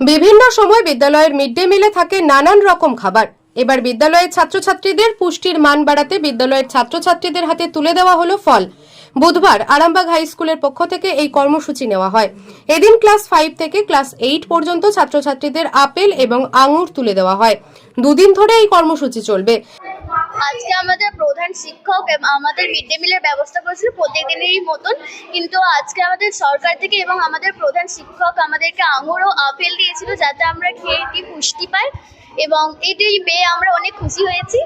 বিভিন্ন সময় বিদ্যালয়ের মিড ডে মিলে থাকে নানান রকম খাবার। এবার বিদ্যালয়ের ছাত্রছাত্রীদের পুষ্টির মান বাড়াতে বিদ্যালয়ের ছাত্রছাত্রীদের হাতে তুলে দেওয়া হলো ফল। বুধবার আরামবাগ হাই স্কুলের পক্ষ থেকে এই কর্মসূচি নেওয়া হয়। এদিন ক্লাস ফাইভ থেকে ক্লাস এইট পর্যন্ত ছাত্রছাত্রীদের আপেল এবং আঙুর তুলে দেওয়া হয়। দুদিন ধরে এই কর্মসূচি চলবে। আজকে আমাদের প্রধান শিক্ষক আমাদের মিড ডে মিলের ব্যবস্থা করেছিল প্রত্যেক দিনেরই মতন। কিন্তু আজকে আমাদের সরকার থেকে এবং আমাদের প্রধান শিক্ষক আমাদেরকে আঙুর ও আপেল দিয়েছিল যাতে আমরা খেয়ে একটি পুষ্টি পাই। এবং এটাই পেয়ে আমরা অনেক খুশি হয়েছি।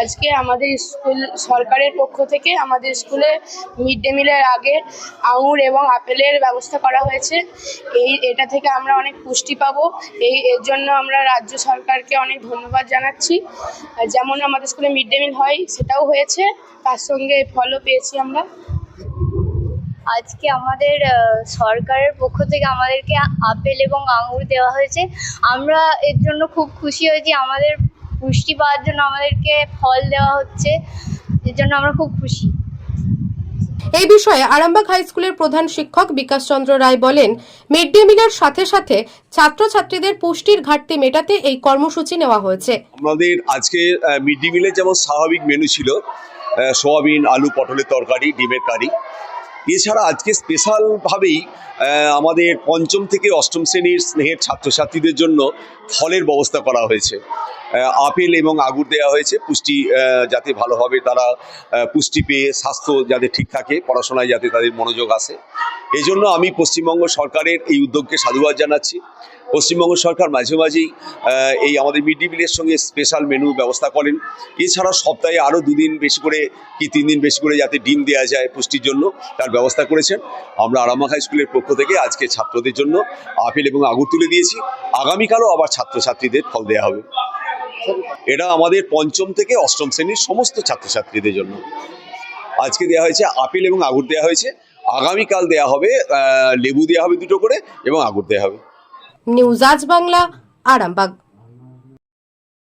আজকে আমাদের স্কুল সরকারের পক্ষ থেকে আমাদের স্কুলে মিড ডে মিলের আগে আঙুর এবং আপেলের ব্যবস্থা করা হয়েছে। এই, এটা থেকে আমরা অনেক পুষ্টি পাবো। এই, এর জন্য আমরা রাজ্য সরকারকে অনেক ধন্যবাদ জানাচ্ছি। যেমন আমাদের স্কুলে মিড ডে মিল হয়, সেটাও হয়েছে। তার সঙ্গে ফলও পেয়েছি আমরা। আজকে আমাদের সরকারের পক্ষ থেকে আমাদেরকে আপেল এবং আঙুর দেওয়া হয়েছে। আমরা এর জন্য খুব খুশি হয়েছি। আমাদের পুষ্টি পাওয়ার জন্য আমাদেরকে ফল দেওয়া হচ্ছে। এর জন্য আমরা খুব খুশি। এই বিষয়ে আরামবাগ হাই স্কুলের প্রধান শিক্ষক বিকাশ চন্দ্র রায় বলেন মিড ডে মিলের সাথে সাথে ছাত্রছাত্রীদের পুষ্টির ঘাটতি মেটাতে এই কর্মসূচি নেওয়া হয়েছে। আমাদের আজকে মিড ডে মিলের যেমন স্বাভাবিক মেনু ছিল সোয়াবিন আলু পটলের তরকারি ডিমের কারি এছাড়া আজকে স্পেশালভাবেই আমাদের পঞ্চম থেকে অষ্টম শ্রেণির স্নেহের ছাত্রছাত্রীদের জন্য ফলের ব্যবস্থা করা হয়েছে। আপেল এবং আগুর দেওয়া হয়েছে। পুষ্টি যাতে ভালোভাবে তারা পুষ্টি পেয়ে স্বাস্থ্য যাতে ঠিক থাকে, পড়াশোনায় যাতে তাদের মনোযোগ আসে। এই জন্য আমি পশ্চিমবঙ্গ সরকারের এই উদ্যোগকে সাধুবাদ জানাচ্ছি। পশ্চিমবঙ্গ সরকার মাঝে মাঝেই এই আমাদের মিড ডে মিলের সঙ্গে স্পেশাল মেনু ব্যবস্থা করেন। এছাড়া সপ্তাহে আরও দুদিন বেশি করে কি তিন দিন বেশি করে যাতে ডিম দেওয়া যায় পুষ্টির জন্য, তার ব্যবস্থা করেছেন। আমরা হাই স্কুলের পক্ষ থেকে আজকে ছাত্রদের জন্য আপেল এবং আগুর তুলে দিয়েছি। আগামীকালও আবার ছাত্রছাত্রীদের ফল দেওয়া হবে। এটা আমাদের পঞ্চম থেকে অষ্টম শ্রেণির সমস্ত ছাত্রছাত্রীদের জন্য। আজকে দেওয়া হয়েছে আপেল এবং আগুর দেওয়া হয়েছে। আগামীকাল দেওয়া হবে লেবু দেওয়া হবে দুটো করে এবং আগুর দেওয়া হবে। নিউজ আজ বাংলা, আরামবাগ।